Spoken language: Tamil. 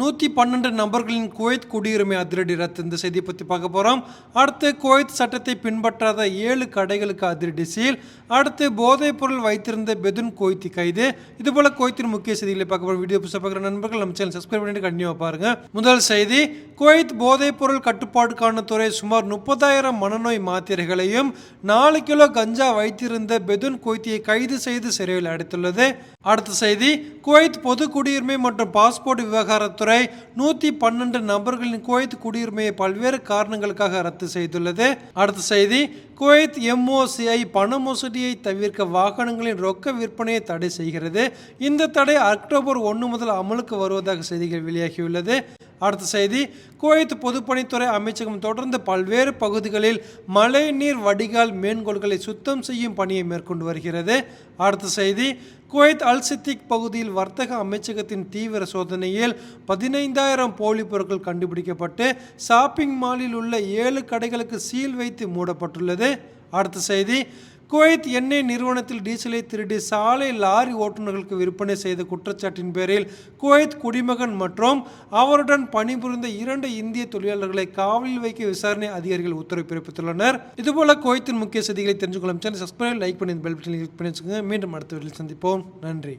நூற்றி பன்னெண்டு நபர்களின் குவைத் குடியுரிமை அதிரடி ரத்து இந்த செய்தியை பற்றி பார்க்க போகிறோம் அடுத்து குவைத் சட்டத்தை பின்பற்றாத ஏழு கடைகளுக்கு அதிரடி சீல். அடுத்து போதைப் பொருள் வைத்திருந்த பெதுன் கோய்த்தி கைது. இதுபோல் கோய்த்தின் முக்கிய செய்திகளை பார்க்க போகிற வீடியோ புதுசாக பார்க்குற நண்பர்கள் நம்ம சேனல் சப்ஸ்கிரைப் பண்ணிட்டு கண்டிப்பாக பாருங்கள் முதல் செய்தி குவைத் போதைப் பொருள் கட்டுப்பாடுக்கான துறை சுமார் முப்பதாயிரம் மனநோய் மாத்திரைகளையும் நாலு கிலோ கஞ்சா வைத்திருந்த பெதுன் கோய்த்தியை கைது செய்து சிறையில் அடைத்துள்ளது. அடுத்த செய்தி குவைத் பொது குடியுரிமை மற்றும் பாஸ்போர்ட் காவல்துறை நூற்றி பன்னெண்டு நபர்களின் குவைத் குடியுரிமையை பல்வேறு காரணங்களுக்காக ரத்து செய்துள்ளது. அடுத்த செய்தி குவைத் எம்ஓசிஐ பண மோசடியை தவிர்க்க வாகனங்களின் ரொக்க விற்பனையை தடை செய்கிறது. இந்த தடை அக்டோபர் ஒன்று முதல் அமலுக்கு வருவதாக செய்திகள் வெளியாகியுள்ளது. அடுத்த செய்தி குவைத் பொதுப்பணித்துறை அமைச்சகம் தொடர்ந்து பல்வேறு பகுதிகளில் மழைநீர் வடிகால் மேன்கோள்களை சுத்தம் செய்யும் பணியை மேற்கொண்டு வருகிறது. அடுத்த செய்தி குவைத் அல் சித்திக் பகுதியில் வர்த்தக அமைச்சகத்தின் தீவிர சோதனையில் பதினைந்தாயிரம் போலி பொருட்கள் கண்டுபிடிக்கப்பட்டு ஷாப்பிங் மாலில் உள்ள ஏழு கடைகளுக்கு சீல் வைத்து மூடப்பட்டுள்ளது. அடுத்த செய்தி குவைத் எண்ணெய் நிறுவனத்தில் டீசலை திருடி சாலை லாரி ஓட்டுநர்களுக்கு விற்பனை செய்த குற்றச்சாட்டின் பேரில் குவைத் குடிமகன் மற்றும் அவருடன் பணிபுரிந்த இரண்டு இந்திய தொழிலாளர்களை காவலில் வைக்க விசாரணை அதிகாரிகள் உத்தரவு பிறப்பித்துள்ளனர். இதுபோல குவைத்தின் முக்கிய செய்திகளை தெரிஞ்சுக்கொள்ளும் சேனல் சப்ஸ்கிரைப் லைக் பண்ணி பெல் பட்டனை கிளிக் பண்ணி வச்சுக்கோங்க மீண்டும் அடுத்த வீட்டில் சந்திப்போம். நன்றி.